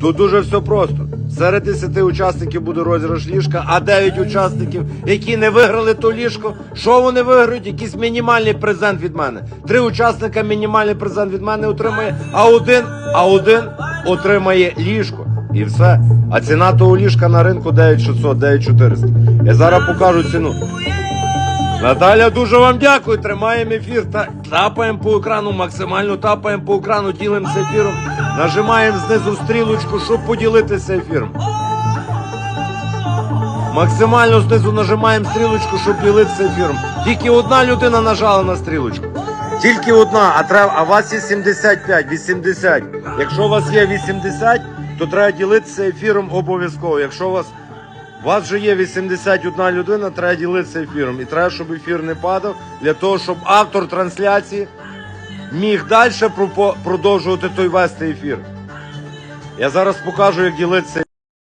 Тут дуже все просто. Серед 10 учасників буде розіграш ліжка, а 9 учасників, які не виграли то ліжко, що вони виграють? Якийсь мінімальний презент від мене. Три учасника мінімальний презент від мене отримає, а один, а один отримає ліжко. І все. А ціна того ліжка на ринку 9600, 9400. Я зараз покажу ціну. Наталя, дуже вам дякую. Тримаємо ефір. Та тапаємо по екрану, максимально тапаємо по екрану, ділимося ефіром. Нажимаємо знизу стрілочку, щоб поділитися ефіром. Максимально знизу нажимаємо стрілочку, щоб ділитися ефіром. Тільки одна людина нажала на стрілочку. Тільки одна, а треба, а вас є 75, 80. Якщо у вас є 80, то треба ділитися ефіром обов'язково. Якщо у вас у вас вже є 81 людина, треба ділитися ефіром. І треба, щоб ефір не падав, для того, щоб автор трансляції міг далі продовжувати той вести ефір. Я зараз покажу, як ділитися.